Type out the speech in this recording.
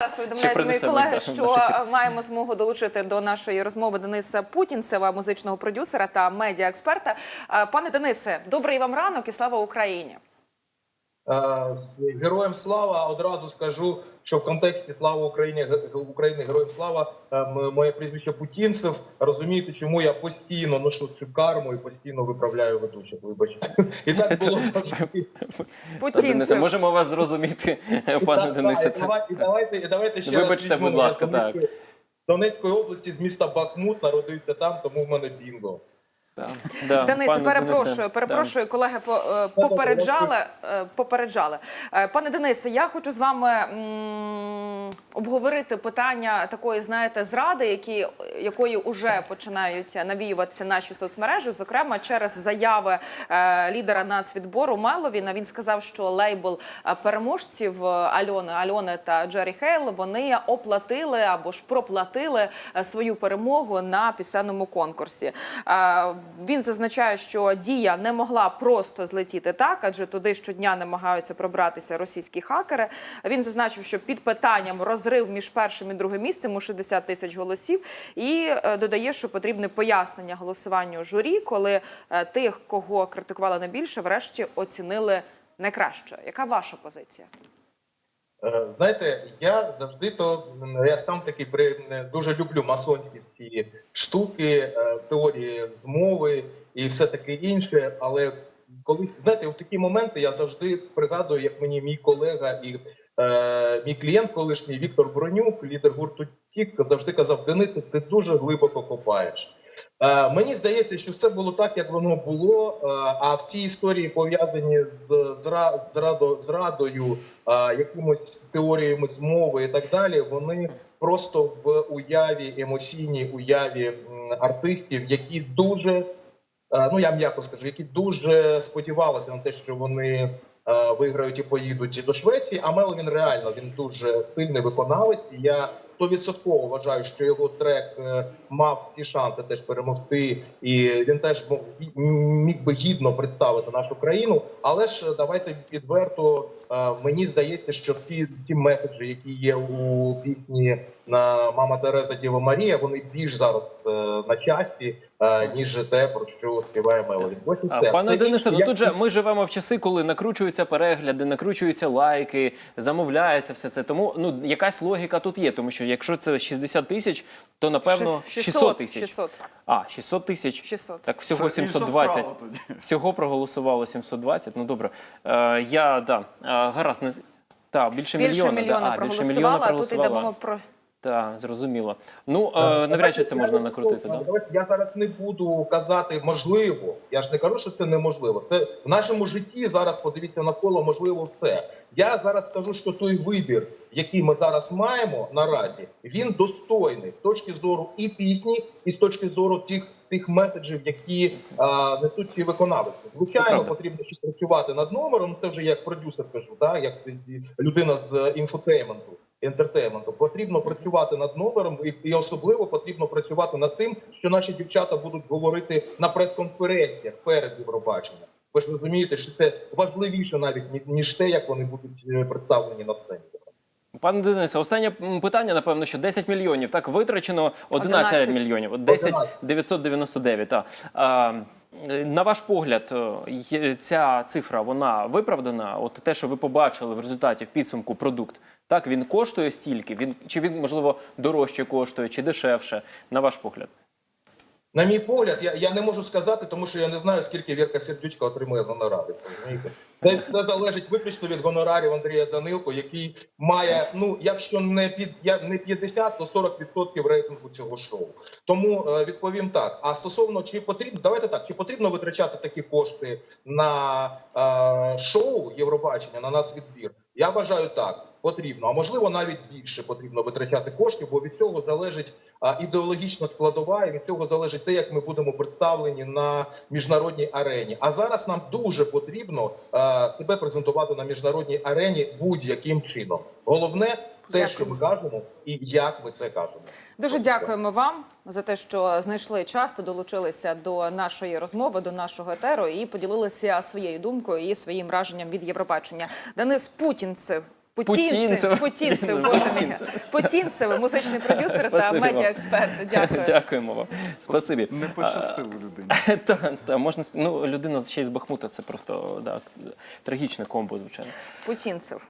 Зараз повідомляють мої колеги, що е, маємо змогу долучити до нашої розмови Дениса Путінцева, музичного продюсера та медіаексперта. Е, Пане Денисе, добрий вам ранок і слава Україні. Е, Героям слава одразу скажу, що в контексті слава Україні України, героям слава е, моє прізвище Путінцев. Розумієте, чому я постійно ношу цю карму і постійно виправляю ведучих. Вибачте, і так було завжди. Та, Путінцев. можемо вас зрозуміти, пане Так, Денисе. і давайте, і давайте, давайте ще Вибачте, будь ласка, Донецької- Донецької області з міста Бахмут народився там, тому в мене бінго. Да, да, Денисе, перепрошую, Денисе, перепрошую, колеги по- е, попереджали. е, попереджали. Е, Пане Денисе, я хочу з вами м, обговорити питання такої, знаєте, зради, які, якої вже починають навіюватися наші соцмережі, зокрема через заяви е, лідера нацвідбору Меловіна. Він сказав, що лейбл переможців Альони, Альони та Джері Хейл вони оплатили або ж проплатили свою перемогу на пісенному конкурсі. Е, Він зазначає, що дія не могла просто злетіти так, адже туди щодня намагаються пробратися російські хакери. Він зазначив, що під питанням розрив між першим і другим місцем у 60 тисяч голосів, і е, додає, що потрібне пояснення голосуванню журі, коли е, тих, кого критикували найбільше, врешті оцінили найкраще. Яка ваша позиція? Е, Знаєте, я завжди то я сам такий при дуже люблю масонські штуки, е, теорії змови і все таке інше. Але коли знаєте, в такі моменти я завжди пригадую, як мені мій колега і е, мій клієнт, колишній Віктор Бронюк, лідер гурту Тік, завжди казав: Денисе, ти дуже глибоко копаєш. Е, мені здається, що все було так, як воно було. е, а в цій історії пов'язані з зра- зрадою, е, якимось теоріями змови і так далі. Вони просто в уяві, емоційній уяві артистів, які дуже ну я м'яко скажу, які дуже сподівалися на те, що вони виграють і поїдуть до Швеції. А Меловін реально він дуже сильний виконавець. І я 100% вважаю, що його трек е, мав всі шанси теж перемогти, і він теж міг би гідно представити нашу країну. Але ж давайте відверто е, мені здається, що ті, ті меседжі, які є у пісні на Мама Тереза Діва Марія, вони більш зараз е, на часі, ніж те, про що співає Меловін. Ось і А, все. пане Це Денисе, ну тут же ми живемо в часи, коли накручуються перегляди, накручуються лайки, замовляється все це. Тому ну якась логіка тут є, тому що якщо це 60 тисяч, то напевно Шіс- 600 тисяч. 600. А, 600 тисяч. 600. Так всього Це інша 720. справа тоді. Всього проголосувало 720. Ну добре. Е, я да, е, гаразд не з- та, більше, Більше мільйона. мільйона да. а, більше проголосували, мільйона а тут проголосувало. йдемо про Так, зрозуміло. Ну, е, навряд чи це можна накрутити, так? Я зараз не буду казати можливо. Я ж не кажу, що це неможливо. Це в нашому житті зараз подивіться навколо можливо все. Я зараз скажу, що той вибір, який ми зараз маємо наразі, він достойний з точки зору і пісні, і з точки зору тих тих меседжів, які а, несуть ці виконавці. Звичайно, потрібно ще працювати над номером. Це вже як продюсер кажу, так як людина з інфотейменту. Ентертейменту потрібно працювати над номером, і, і особливо потрібно працювати над тим, що наші дівчата будуть говорити на прес-конференціях перед Євробаченням. Ви ж розумієте, що це важливіше навіть ні- ніж те, як вони будуть е, представлені на сцені. Пане Денисе, останнє питання, напевно, що 10 мільйонів. Так, витрачено 11, 11. мільйонів. От 10 11. 999, так. На ваш погляд, е, ця цифра, вона виправдана? От те, що ви побачили в результаті в підсумку продукт, так, він коштує стільки? Він, чи він, можливо, дорожче коштує, чи дешевше, на ваш погляд? На мій погляд, я, я не можу сказати, тому що я не знаю, скільки Вірка Сердючка отримує розумієте? Це, це залежить виключно від гонорарів Андрія Данилко, який має, ну якщо не під я не 50, то 40% рейтингу цього шоу. Тому е, відповім так. А стосовно чи потрібно, давайте так, чи потрібно витрачати такі кошти на е, шоу Євробачення, на нас відбір? Я вважаю так. Потрібно, а можливо навіть більше потрібно витрачати коштів, бо від цього залежить ідеологічна складова, і від цього залежить те, як ми будемо представлені на міжнародній арені. А зараз нам дуже потрібно себе презентувати на міжнародній арені будь-яким чином. Головне те, що ми кажемо, і як ми це кажемо. Дуже дякуємо вам за те, що знайшли час та долучилися до нашої розмови, до нашого етеру і поділилися своєю думкою і своїм враженням від Євробачення. Денис Путінцев Путінцев, Путінцев. Путінцев, боже мій. Путінцев. Музичний продюсер та Спасибі вам. медіаексперт. Дякую. Дякуємо вам. Спасибі. Не пощастило людині. Та, та, можна сп- ну, людина ще й з Бахмута, це просто да, трагічне комбо, звичайно. Путінцев.